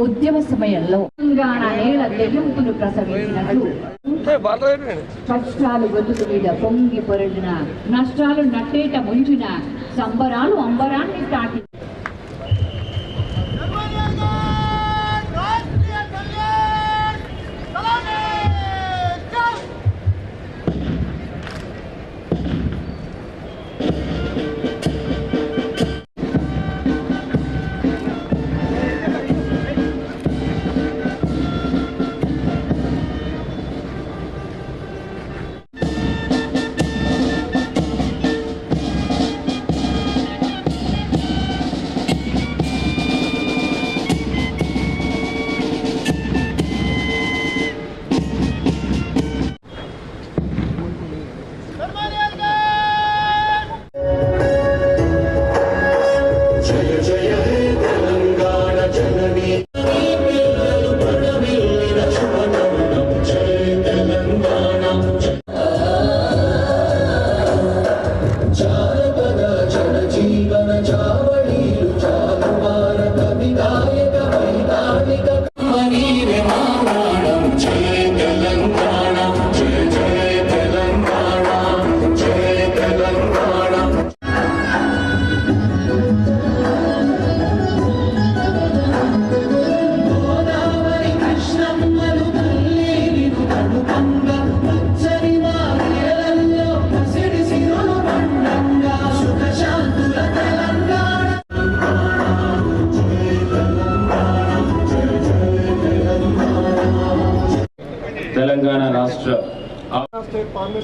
ఉద్యమ సమయంలో తెలంగాణ నేల ప్రసవించినట్లు కష్టాలు గొంతుకు మీద పొంగి పొరడిన నష్టాలు నట్టేట ముంచిన సంబరాలు అంబరాన్ని తాకి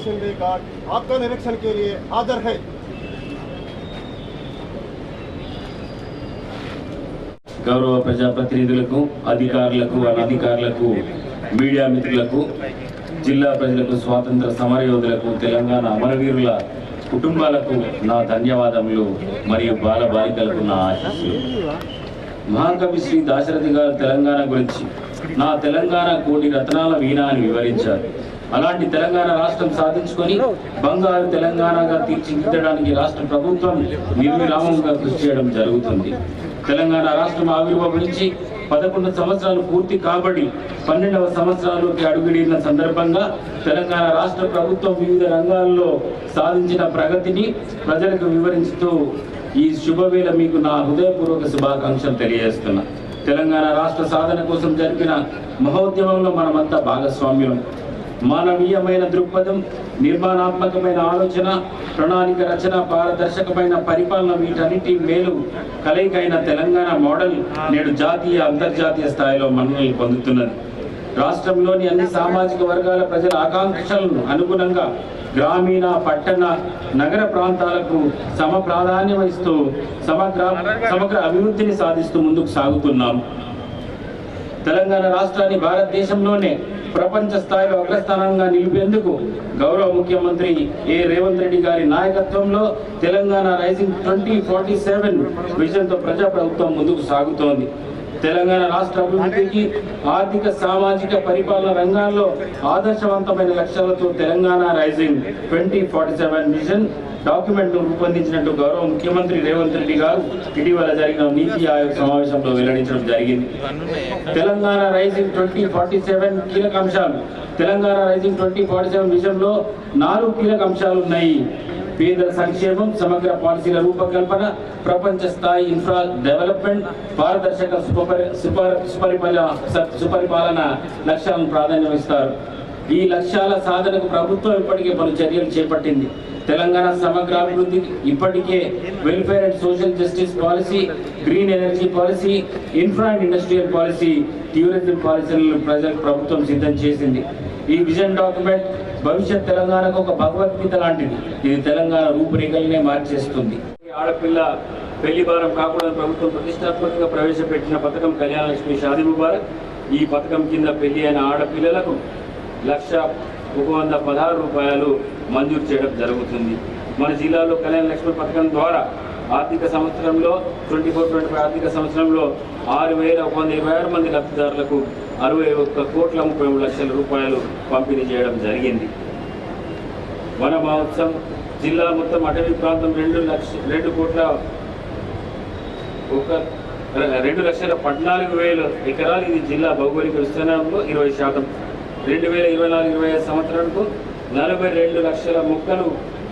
स्टेट फार्मेशन डे कार्ड आपका निरीक्षण के लिए हाजिर है గౌరవ ప్రజాప్రతినిధులకు అధికారులకు అనధికారులకు మీడియా మిత్రులకు జిల్లా ప్రజలకు స్వాతంత్ర సమరయోధులకు తెలంగాణ అమరవీరుల కుటుంబాలకు నా ధన్యవాదములు మరియు బాల బాలికలకు నా ఆశీస్సులు మహాకవి శ్రీ దాశరథి గారు తెలంగాణ గురించి నా తెలంగాణ కోటి రత్నాల వీణ అని వివరించారు అలాంటి తెలంగాణ రాష్ట్రం సాధించుకొని బంగారు తెలంగాణగా తీర్చిదిద్దడానికి రాష్ట్ర ప్రభుత్వం నిర్విరామంగా కృషి చేయడం జరుగుతుంది. తెలంగాణ రాష్ట్రం ఆవిర్భవించి పదకొండు సంవత్సరాలు పూర్తి కాబడి పన్నెండవ సంవత్సరాలకి అడుగుడిన సందర్భంగా తెలంగాణ రాష్ట్ర ప్రభుత్వం వివిధ రంగాల్లో సాధించిన ప్రగతిని ప్రజలకు వివరించుతూ ఈ శుభవేళ మీకు నా హృదయపూర్వక శుభాకాంక్షలు తెలియజేస్తున్నా. తెలంగాణ రాష్ట్ర సాధన కోసం జరిపిన మహోద్యమంలో మనమంతా భాగస్వామ్యం మానవీయమైన దృక్పథం నిర్మాణాత్మకమైన ఆలోచన ప్రణాళిక రచన పారదర్శకమైన పరిపాలన వీటన్నిటి మేలు కలయికైన తెలంగాణ మోడల్ నేడు జాతీయ అంతర్జాతీయ స్థాయిలో మన్ననలు పొందుతున్నది. రాష్ట్రంలోని అన్ని సామాజిక వర్గాల ప్రజల ఆకాంక్షలను అనుగుణంగా గ్రామీణ పట్టణ నగర ప్రాంతాలకు సమ ప్రాధాన్యం ఇస్తూ సమగ్ర సమగ్ర అభివృద్ధిని సాధిస్తూ ముందుకు సాగుతున్నాం. తెలంగాణ రాష్ట్రాన్ని భారతదేశంలోనే ప్రపంచ స్థాయిలో అగ్రస్థానంగా నిలిపేందుకు గౌరవ ముఖ్యమంత్రి ఏ రేవంత్ రెడ్డి గారి నాయకత్వంలో Telangana rising twenty forty seven విజన్తో ప్రజా ప్రభుత్వం ముందుకు సాగుతోంది. తెలంగాణ రాష్ట్ర అభివృద్ధికి ఆర్థిక సామాజిక పరిపాలన రంగాల్లో ఆదర్శవంతమైన లక్ష్యాలతో Telangana rising twenty forty seven mission డాక్యుమెంట్ను రూపొందించినట్టు గౌరవ ముఖ్యమంత్రి రేవంత్ రెడ్డి గారు ఇటీవల జరిగిన నీతి ఆయోగ్ సమావేశంలో వెల్లడించడం జరిగింది. Telangana rising twenty forty seven కీలక అంశాలు. Telangana rising twenty forty seven విషయంలో నాలుగు కీలక అంశాలు ఉన్నాయి. పేదల సంక్షేమం సమగ్ర పాలసీల రూపకల్పన ప్రపంచ స్థాయి ఇన్ఫ్రా డెవలప్మెంట్ పారదర్శక సుపరి సుపరిపాలన సుపరిపాలన లక్ష్యాలను ప్రాధాన్యం ఇస్తారు. ఈ లక్ష్యాల సాధనకు ప్రభుత్వం ఇప్పటికే పలు చర్యలు చేపట్టింది. తెలంగాణ సమగ్రాభివృద్ధి ఇప్పటికే welfare and social justice policy green energy policy infra and industrial policy tourism పాలసీలను ప్రజలకు ప్రభుత్వం సిద్ధం చేసింది. ఈ విజన్ డాక్యుమెంట్ భవిష్యత్ తెలంగాణకు ఒక భగవద్గీత లాంటిది. ఇది తెలంగాణ రూపురేఖలనే మార్చేస్తుంది. ఆడపిల్ల పెళ్ళి భారం కాకుండా ప్రభుత్వం ప్రతిష్టాత్మకంగా ప్రవేశపెట్టిన పథకం కళ్యాణలక్ష్మి షాదీ ముబారక్. ఈ పథకం కింద పెళ్ళి అయిన ఆడపిల్లలకు లక్ష ఒక వంద పదహారు రూపాయలు మంజూరు చేయడం జరుగుతుంది. మన జిల్లాలో కళ్యాణ లక్ష్మి పథకం ద్వారా ఆర్థిక సంవత్సరంలో ట్వంటీ ఫోర్ ట్వంటీ ఫైవ్ ఆర్థిక సంవత్సరంలో ఆరు వేల ఒక వంద ఇరవై ఆరు మంది లబ్ధిదారులకు అరవై ఒక్క కోట్ల ముప్పై మూడు లక్షల రూపాయలు పంపిణీ చేయడం జరిగింది. వన మహోత్సవం జిల్లా మొత్తం అటవీ ప్రాంతం రెండు లక్ష రెండు కోట్ల ఒక రెండు లక్షల పద్నాలుగు వేల ఎకరాలు ఇది జిల్లా భౌగోళిక విస్తీర్ణంలో ఇరవై శాతం. రెండు వేల ఇరవై నాలుగు ఇరవై ఐదు సంవత్సరాలకు నలభై రెండు లక్షల మొక్కలు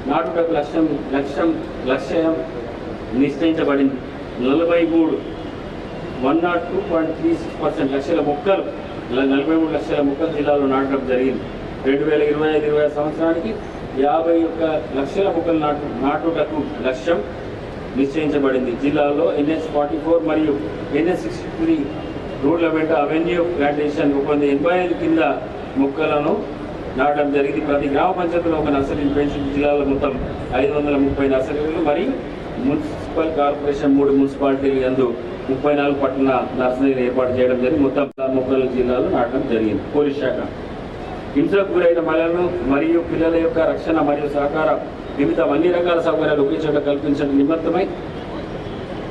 నాటుటకు లక్ష్యం లక్ష్యం లక్ష్యం నిశ్చయించబడింది. నలభై మూడు one not two point three six percent లక్షల మొక్కలు ఇలా నలభై మూడు లక్షల మొక్కలు జిల్లాలో నాటడం జరిగింది. రెండు వేల ఇరవై ఐదు ఇరవై సంవత్సరానికి యాభై ఒక్క లక్షల మొక్కలు నాటు నాటుటకు లక్ష్యం నిశ్చయించబడింది. జిల్లాలో ఎన్ఎస్ ఫార్టీ ఫోర్ మరియు ఎన్ఎస్ సిక్స్టీ త్రీ రోడ్ల వెంట అవెన్యూ ప్లాంటేషన్ ఒప్పందం ఎనభై ఐదు కింద మొక్కలను నాటడం జరిగింది. ప్రతి గ్రామ పంచాయతీలో ఒక నర్సరీని పెంచి జిల్లాలో మొత్తం ఐదు వందల ముప్పై నర్సరీలు మరియు మున్సిపల్ కార్పొరేషన్ మూడు మున్సిపాలిటీలు యందు ముప్పై నాలుగు పట్టణ నర్సరీలు ఏర్పాటు చేయడం జరిగింది. మొత్తం ముప్పై జిల్లాలో నాటడం జరిగింది. పోలీస్ శాఖ. హింసకు గురైన మహిళలను మరియు పిల్లల యొక్క రక్షణ మరియు సహకార వివిధ అన్ని రకాల సౌకర్యాలు ఒకే చోట కల్పించడం నిమిత్తమై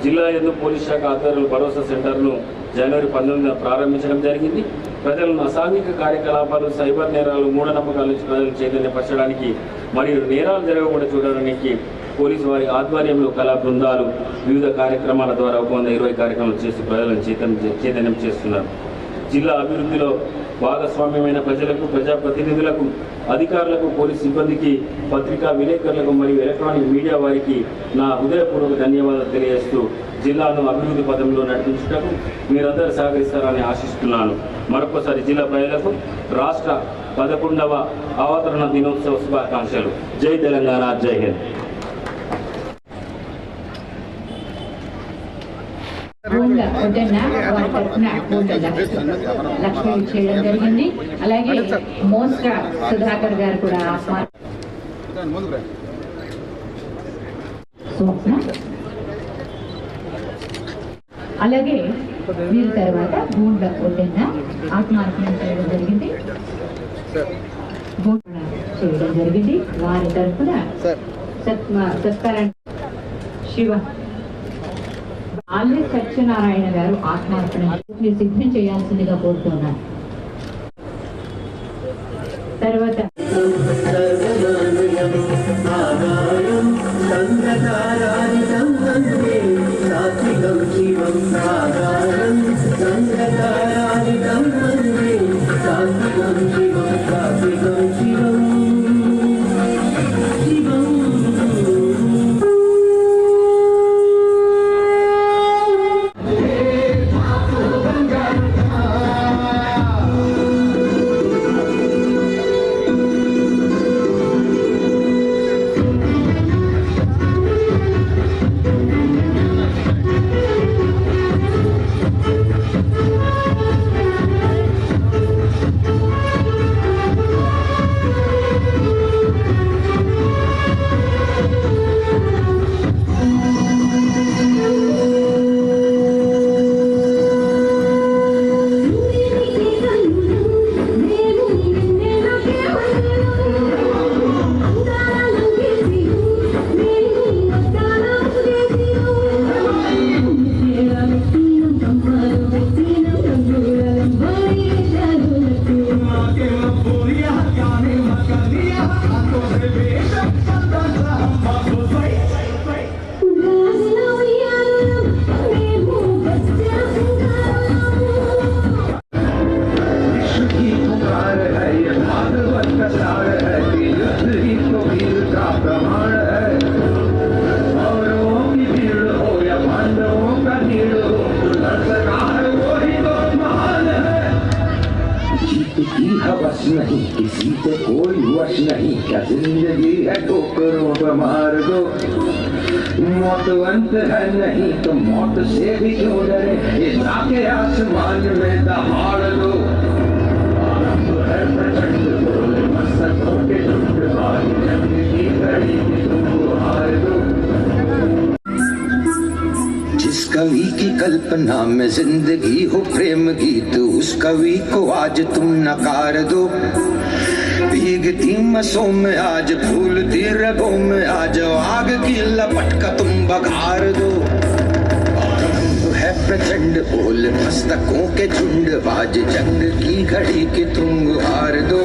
జిల్లా ఎందు పోలీస్ శాఖ ఆధ్వర్యంలో భరోసా సెంటర్ను జనవరి పంతొమ్మిదిన ప్రారంభించడం జరిగింది. ప్రజలను అసాంఘిక కార్యకలాపాలు సైబర్ నేరాలు మూఢనమ్మకాల నుంచి ప్రజలు చైతన్యపరచడానికి మరియు నేరాలు జరగకుండా చూడడానికి పోలీసు వారి ఆధ్వర్యంలో కళా బృందాలు వివిధ కార్యక్రమాల ద్వారా ఒక వంద ఇరవై కార్యక్రమాలు చేసి ప్రజలను చైతన్యం చైతన్యం చేస్తున్నారు. జిల్లా అభివృద్ధిలో భాగస్వామ్యమైన ప్రజలకు ప్రజాప్రతినిధులకు అధికారులకు పోలీస్ సిబ్బందికి పత్రికా విలేకరులకు మరియు ఎలక్ట్రానిక్ మీడియా వారికి నా హృదయపూర్వక ధన్యవాదాలు తెలియజేస్తూ జిల్లాను అభివృద్ధి పదంలో నడిపించటకు మీరందరూ సహకరిస్తారని ఆశిస్తున్నాను. మరొకసారి జిల్లా ప్రజలకు రాష్ట్ర పదకొండవ అవతరణ దినోత్సవ శుభాకాంక్షలు. జై తెలంగాణ జై హింద్. కొట్టన్న వారి తరఫున చేయడం జరిగింది. అలాగే మోస్కా సుధాకర్ గారు కూడా అలాగే వీరి తర్వాత గోల్డ్ కొట్టన్న ఆత్మార్పణ చేయడం జరిగింది. చేయడం జరిగింది. వారి తరఫున సత్మ సత్కారం శివ ఆల్లే సత్యనారాయణ గారు ఆత్మార్పణ చేసి సిద్ధం చేయాల్సిందిగా కోరుతున్నాను. తర్వాత क्या ज़िंदगी है ठोकरों पर मार दो मौत अंत है नहीं तो मौत से भी क्यों डरे ये जाके आसमान में दहाड़ दो के की कवि की कल्पना में ज़िंदगी हो प्रेम गीत, उस कवि को आज तुम नकार दो। भीगती मसों में आज फूलती रगों में आज आग की लपट का तुम बघार दो। है प्रचंड बोल मस्तकों के झुंड, बाज जंग की घड़ी के तुम हार दो।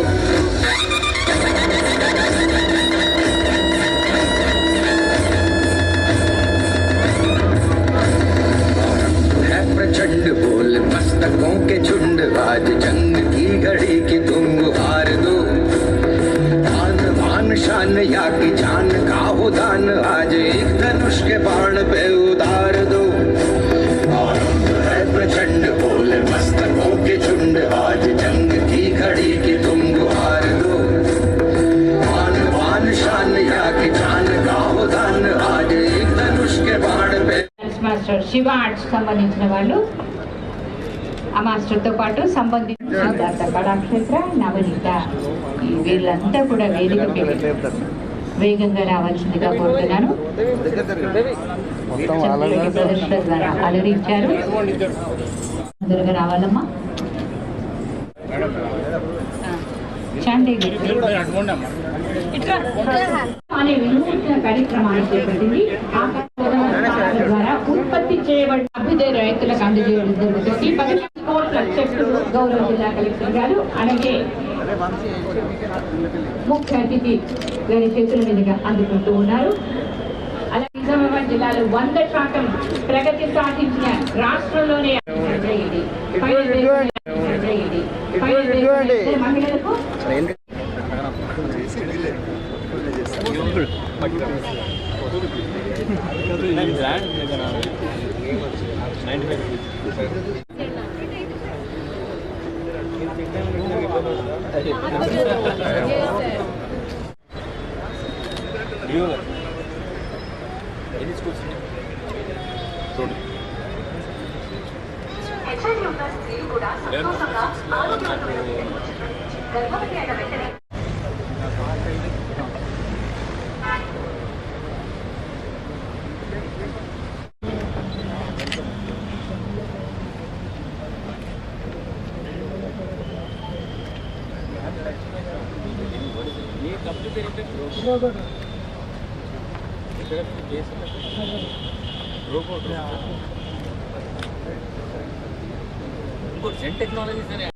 శివ ఆర్ట్స్ సంబంధించిన వాళ్ళు. ఆ మాస్టర్తో పాటు సంబంధించిన సిద్ధార్థ కళాక్షేత్ర నవనీత వీళ్ళంతా కూడా వేదికకి వేగంగా రావాల్సిందిగా కోరుతున్నాను. ప్రదర్శన ద్వారా అలరించారు. తొందరగా రావాలమ్మా. చండి అనే వినూత్న కార్యక్రమాన్ని చేపట్టింది ఆ కార్యక్రమాల ద్వారా ఉత్పత్తి చేయబడిన అభ్యుదయ రైతులకు అందజేయడం జరుగుతుంది. కోట్ల చెట్లు గౌరవ జిల్లా కలెక్టర్ గారు అలాగే ముఖ్య అతిథి గారి చేతుల మీదుగా అందుకుంటూ ఉన్నారు. అలాగే నిజామాబాద్ జిల్లాలో వంద శాతం ప్రగతి సాధించిన రాష్ట్రంలోనే మహిళలకు 嗯了 రోబోట్ జెన్ టెక్నాలజీస్ అనే